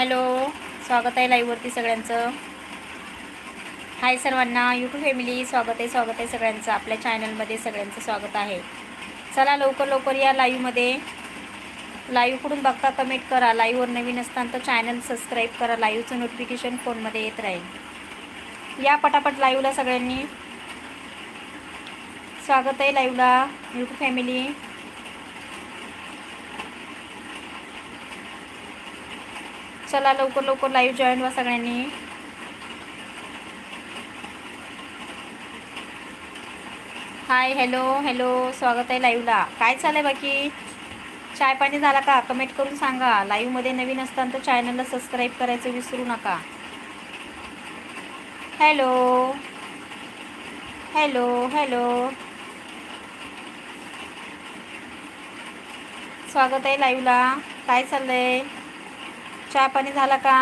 Hello स्वागत आहे लाईव्हवरती सगळ्यांचं. हाय सर्वांना यूट्यूब फॅमिली स्वागत आहे स्वागत आहे सगळ्यांचं. आपल्या चॅनलमध्ये सगळ्यांचं स्वागत आहे. चला लवकर लवकर या लाईव्हमध्ये. लाईवकडून बघता कमेंट करा. लाईव्हवर नवीन असताना तर चॅनल सबस्क्राईब करा. लाईव्हचं नोटिफिकेशन फोनमध्ये येत राहील. या पटापट लाईव्हला सगळ्यांनी स्वागत आहे लाईव्हला यूट्यूब फॅमिली. चला लवकर लवकर लाईव्ह जॉईन व्हा सगळ्यांनी. हाय हॅलो हॅलो स्वागत आहे लाईव्हला काय चाललं आहे बाकी? चाय पाणी झाला का? कमेंट करून सांगा. लाईव्हमध्ये नवीन असताना तर चॅनलला सबस्क्राईब करायचं विसरू नका. हॅलो हॅलो हॅलो स्वागत आहे लाईव्हला काय चाललं आहे चहा पाणी झाला का?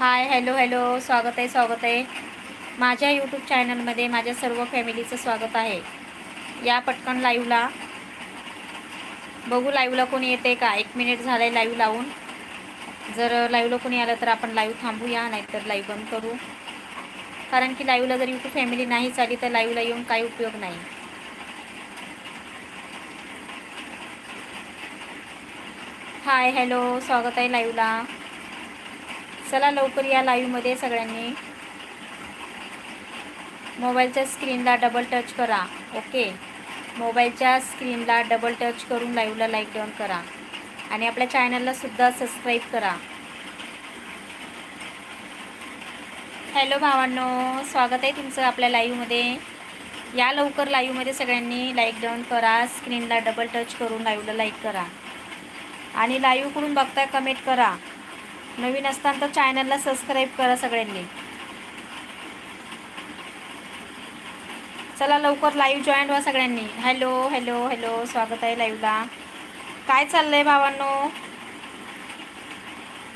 हाय हॅलो हॅलो स्वागत आहे स्वागत आहे. माझ्या यूट्यूब चॅनलमध्ये माझ्या सर्व फॅमिलीचं स्वागत आहे. या पटकन लाईव्हला बघू लाईव्हला कोणी येते का? एक मिनिट झालं आहे लाईव्ह लावून. जर लाईव्हला कोणी आलं तर आपण लाईव्ह थांबूया नाहीतर लाईव्ह बंद करू. कारण की लाईव्हला जर युट्यूब फॅमिली नाही चाली तर लाईव्हला येऊन काही उपयोग नाही. हाय हॅलो स्वागत आहे लाईव्हला चला लवकर या लाईव्हमध्ये सगळ्यांनी. मोबाईलच्या स्क्रीनला डबल टच करा. ओके मोबाईलच्या स्क्रीनला डबल टच करून लाईव्हला लाईक डाऊन करा. आणि आपल्या चॅनलला सुद्धा सबस्क्राईब करा. हॅलो भावांनो स्वागत आहे तुमचं आपल्या लाईव्हमध्ये या लवकर लाईव्हमध्ये सगळ्यांनी लाईक डाऊन करा स्क्रीनला डबल टच करून लाईव्हला लाईक करा. आणि लाईव्हकडून बघताय कमेंट करा. नवीन असताना तर चॅनलला सबस्क्राईब करा सगळ्यांनी. चला लवकर लाईव्ह जॉईन व्हा सगळ्यांनी. हॅलो हॅलो हॅलो स्वागत आहे लाईव्हला काय चाललं आहे भावांनो?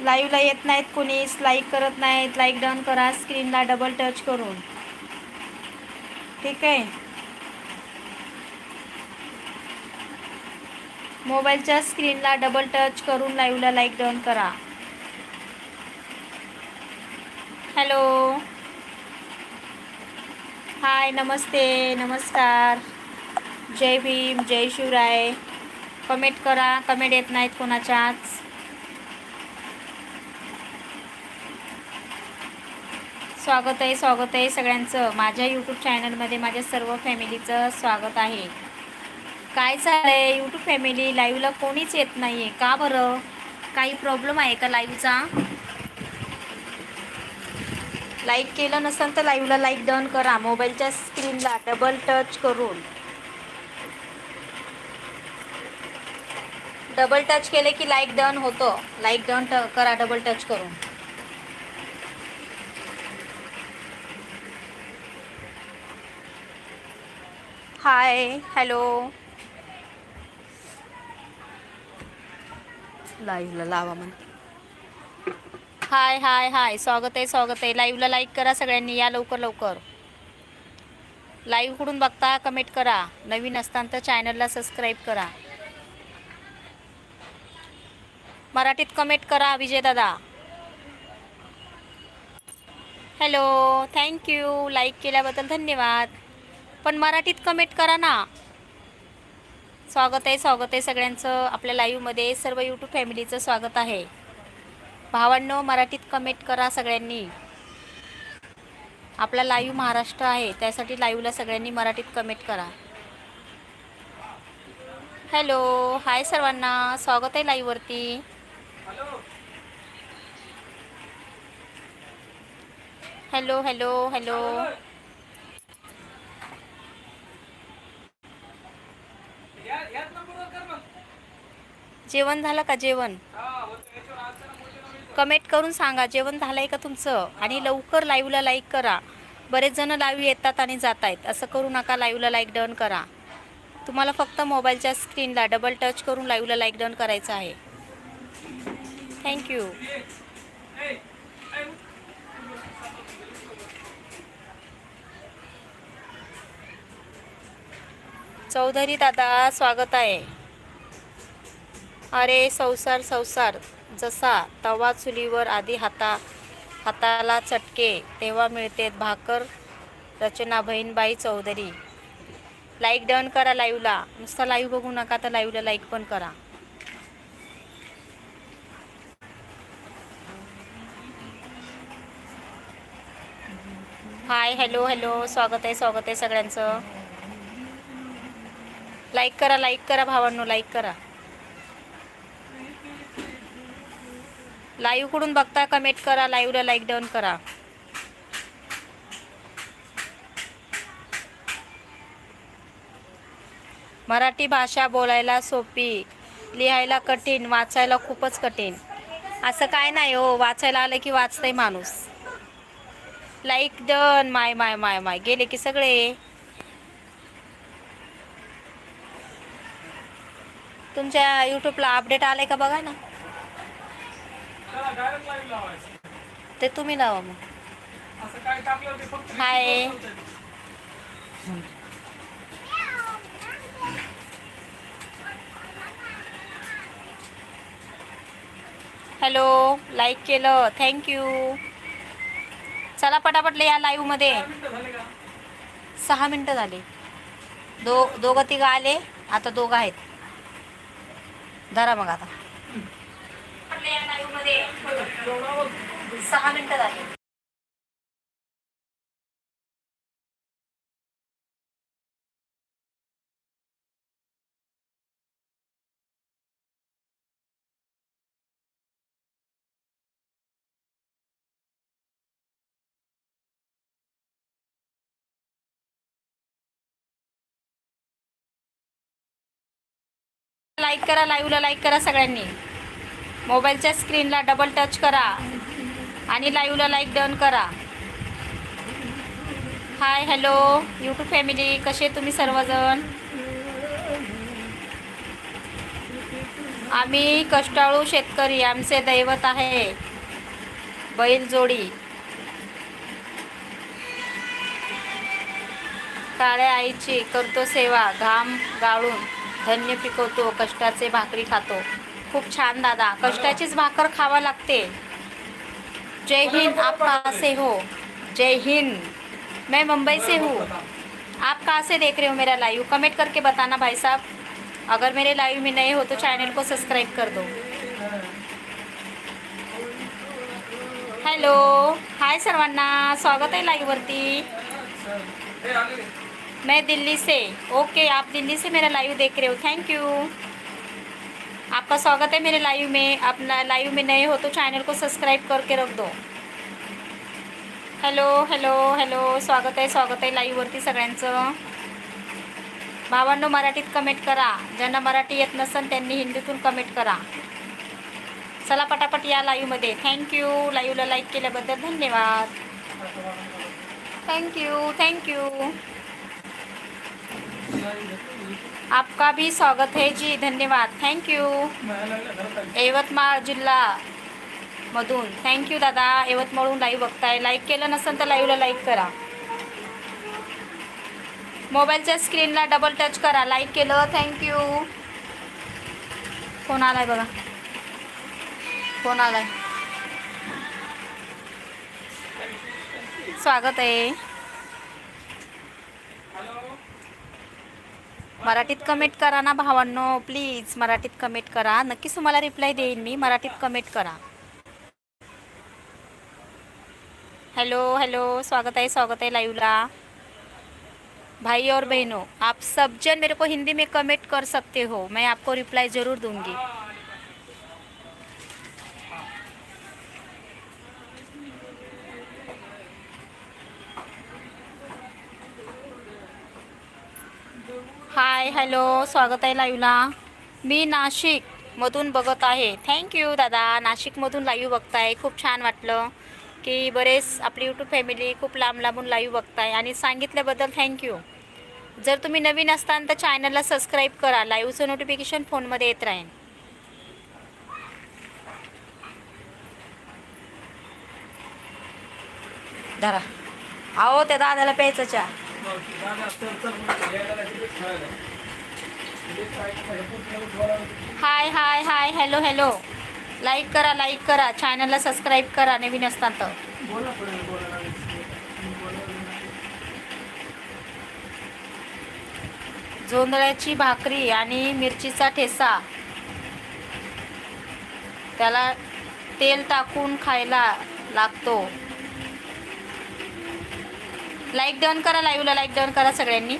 लाईव्हला येत नाहीत कोणीच लाईक करत नाहीत. लाईक डन करा स्क्रीनला डबल टच करून. ठीक आहे? मोबाईलच्या स्क्रीनला डबल टच करून लाईव्हला लाईक डन करा. हॅलो हाय नमस्ते नमस्कार. जय भीम जय शिवराय. कमेंट करा कमेंट येत नाहीत कोणाच्याच. स्वागत आहे स्वागत आहे सगळ्यांचं. माझ्या यूट्यूब चॅनलमध्ये माझ्या सर्व फॅमिलीचं स्वागत आहे. काय चाललं आहे यूट्यूब फॅमिली लाईव्हला कोणीच येत नाही आहे का बरं? काही प्रॉब्लेम आहे का लाईव्हचा लाईक केलं नसेल तर लाईव्हला लाईक डन करा. मोबाईलच्या स्क्रीनला डबल टच करून. डबल टच केले की लाईक डन होतं. लाईक डन ट करा डबल टच करून. हाय हॅलो लाईव्हला लावा म्हण. हाय हाय हाय स्वागत आहे स्वागत आहे. लाईव्हला लाईक करा सगळ्यांनी. या लवकर लवकर. लाईव्हकडून बघता? कमेंट करा. नवीन असताना तर चॅनलला सबस्क्राईब करा. मराठीत कमेंट करा विजय दादा. हॅलो थँक्यू लाईक केल्याबद्दल धन्यवाद. पण मराठीत कमेंट करा ना. स्वागत आहे स्वागत आहे सगळ्यांचं. आपल्या लाईव्हमध्ये सर्व यूट्यूब फॅमिलीचं स्वागत आहे. भावांनो मराठीत कमेंट करा सगळ्यांनी. आपला लाईव्ह महाराष्ट्र आहे त्यासाठी लाईव्हला सगळ्यांनी मराठीत कमेंट करा. हॅलो हाय सर्वांना. स्वागत आहे लाईव्हवरती हॅलो हॅलो हॅलो जेवण झालं का जेवण? कमेंट करून सांगा जेवण झालं आहे का तुमचं? आणि लवकर लाईव्हला लाईक करा. बरेच जण लाईव्ह येतात आणि जात आहेत असं करू नका लाईव्हला लाईक डाऊन करा. तुम्हाला फक्त मोबाईलच्या स्क्रीनला डबल टच करून लाईव्हला लाईक डाऊन करायचं आहे. थँक्यू चौधरी दादा स्वागत आहे. अरे संसार संसार जसा तवा चुलीवर आधी हाता हाताला चटके तेव्हा मिळते भाकर रचना बहीणबाई चौधरी. लाईक डन करा लाईव्हला नुसता लाईव्ह बघू नका तर लाईव्हला लाईक पण करा. हाय हॅलो हॅलो स्वागत आहे स्वागत आहे सगळ्यांचं. लाईक करा लाईक करा भावांनो लाईक करा. लाईव्हकडून बघता कमेंट करा लाईव्हला लाईक डाऊन करा. मराठी भाषा बोलायला सोपी लिहायला कठीण वाचायला खूपच कठीण. असं काय नाही हो वाचायला आलं की वाचतंय माणूस. लाईक डन माय माय माय माय गेले की सगळे. तुमच्या यूट्यूबला अपडेट आलंय का बघा ना. ते तुम्ही लावा मग. हाय. हॅलो लाईक केलं. थँक्यू चला पटापट या लाईव्हमध्ये? सहा मिनटं झाले. दो दोघं तिघं आले. आता दोघं आहेत. धरा मग आता. सहा मिनटं झाली. लाईक करा लाईव्हला लाईक करा सगळ्यांनी. मोबाईलच्या स्क्रीनला डबल टच करा आणि लाईव्हला लाईक डन करा. हाय हॅलो यूट्यूब फॅमिली कसे तुम्ही सर्वजण? आम्ही कष्टाळू शेतकरी आमचे दैवत आहे. बैलजोडी काळ्या आईची करतो सेवा घाम गाळून. धन्य पिकवतो कष्टाचे भाकरी खातो. खूप छान दादा. कष्टाचीच भाकर खावा लागते. जय हिंद. आप कहाँ से हो. जय हिंद. मैं मुंबई से हूँ. आप कहाँ से देख रहे हो मेरा लाइव कमेंट करके बताना भाई साहब. अगर मेरे लाइव में नए हो तो चैनल को सब्सक्राइब कर दो. हॅलो हाय सर्वांना. स्वागत आहे लाईव्हवरती मैं दिल्ली से। ओके, आप दिल्ली से मेरा लाइव देख रहे हो। थैंक यू आपका स्वागत है मेरे लाइव में। आप लाइव में नए हो तो चैनल को सब्सक्राइब करके रख दो। हॅलो हॅलो हॅलो स्वागत आहे स्वागत आहे लाईव्हवरती सगळ्यांचं। भावांनो मराठीत कमेंट करा। ज्यांना मराठी येत नसेल त्यांनी हिंदीतून कमेंट करा. चला पटापट या लाइव मधे लाईव्हमध्ये थँक्यू लाईव्हला लाईक केल्याबद्दल धन्यवाद. थँक्यू थँक्यू आपका भी स्वागत है जी धन्यवाद। थँक्यू यू यवतमाळ जिल्हा मधून. थँक्यू दादा यवतमाळहून लाईव्ह बघताय. लाईक केलं नसेल तर लाईव्हला लाईक करा. मोबाईलच्या स्क्रीनला डबल टच करा. लाईक केलं थँक्यू फोन आलाय बघा. फोन आलाय. स्वागत आहे. मराठीत कमेंट करा ना भावांनो प्लीज मराठीत कमेंट करा. नक्कीच तुम्हाला रिप्लाय देईन मी. मराठीत कमेंट करा. हेलो हेलो स्वागत है स्वागत है लाइवला भाई और बहनों आप सब जन मेरे को हिंदी में कमेंट कर सकते हो. मैं आपको रिप्लाई ज़रूर दूंगी. हाय हॅलो स्वागत आहे लाईव्हला. मी नाशिकमधून बघत आहे. थँक्यू दादा. नाशिकमधून लाईव्ह बघताय. खूप छान वाटलं की बरेच आपली यूट्यूब फॅमिली खूप लांब लांबून लाईव्ह बघताय आणि सांगितल्याबद्दल थँक्यू जर तुम्ही नवीन असताल तर चॅनलला सबस्क्राईब करा. लाईव्हचं नोटिफिकेशन फोनमध्ये येत राहील धरा. अहो त्या दादाला प्यायचं चहा. उठवायला- hi hi hi hello hello. Like करा लाईक करा. चॅनलला सबस्क्राईब करा नवीन असताना तर. जोंधळ्याची भाकरी आणि मिरचीचा ठेसा. त्याला तेल टाकून खायला लागतो. लाईक डन करा लाईव्हला लाईक डन करा सगळ्यांनी.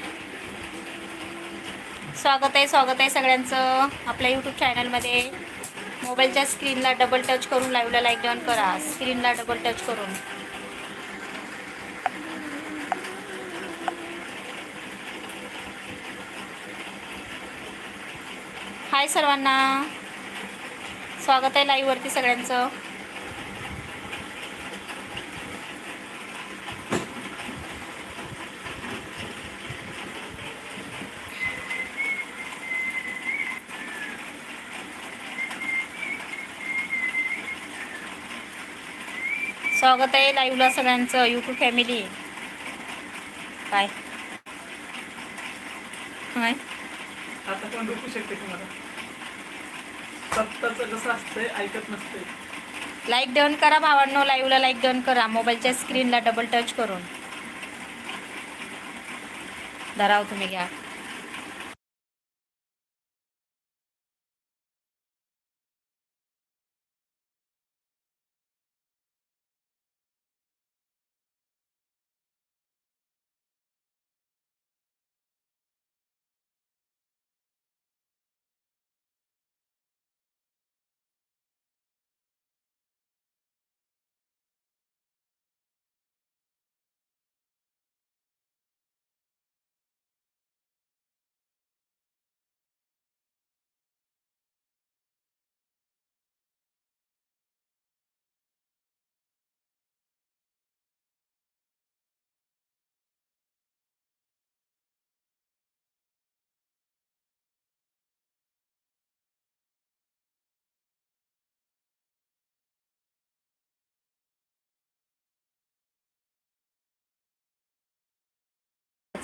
स्वागत आहे स्वागत आहे सगळ्यांचं आपल्या यूट्यूब चॅनलमध्ये मोबाईलच्या स्क्रीनला डबल टच करून लाईव्हला लाईक डन करा. स्क्रीनला डबल टच करून. हाय सर्वांना. स्वागत आहे लाईव्हवरती सगळ्यांचं. स्वागत आहे लाईव्हला सगळ्यांचं यूट्यूब फॅमिली काय? काय? आता पण डुकू शकते तुम्हाला? सत्ताचं कसं असतंय ऐकत नसते लाईक डन करा भावांनो लाईव्हला लाईक डन करा. मोबाईलच्या स्क्रीनला डबल टच करून. धराव तुम्ही घ्या.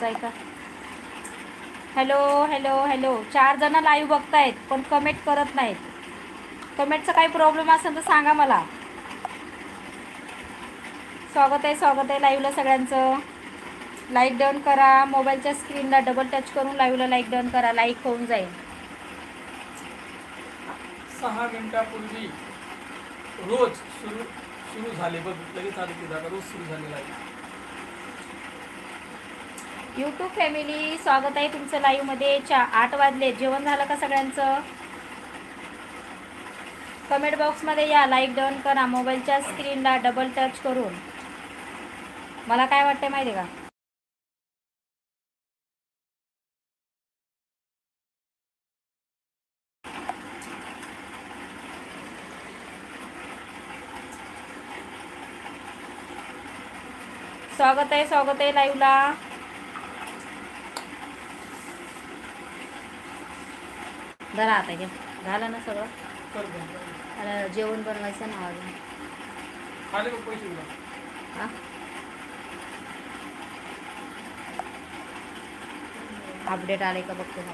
आहे का? हॅलो हॅलो हॅलो चार जण लाईव्ह बघतायत पण कमेंट करत नाहीत. कमेंटचा काही प्रॉब्लेम असेल तर सांगा मला. स्वागत आहे स्वागत आहे लाईव्हला सगळ्यांचं. लाईक डन करा. मोबाईलच्या स्क्रीनला डबल टच करून लाईव्हला लाईक डन करा. लाईक होऊन जाईल. सहा मिनिटापूर्वी रोज सुरू सुरू झाले बघ लगेच आले की दादा रोज सुरू झालेला आहे यूट्यूब फॅमिली स्वागत आहे तुमचं लाईव्हमध्ये चा आठ वाजले. जेवण झालं का सगळ्यांचं? कमेंट बॉक्समध्ये या. लाईक डन करा. मोबाईलच्या स्क्रीनला डबल टच करून. मला काय वाटतं माहिती आहे का? स्वागत आहे स्वागत आहे लाईव्हला धरा आता घ्या झालं ना सगळं. आता जेवण बनवायचं ना अजून हा? अपडेट आले का बघतो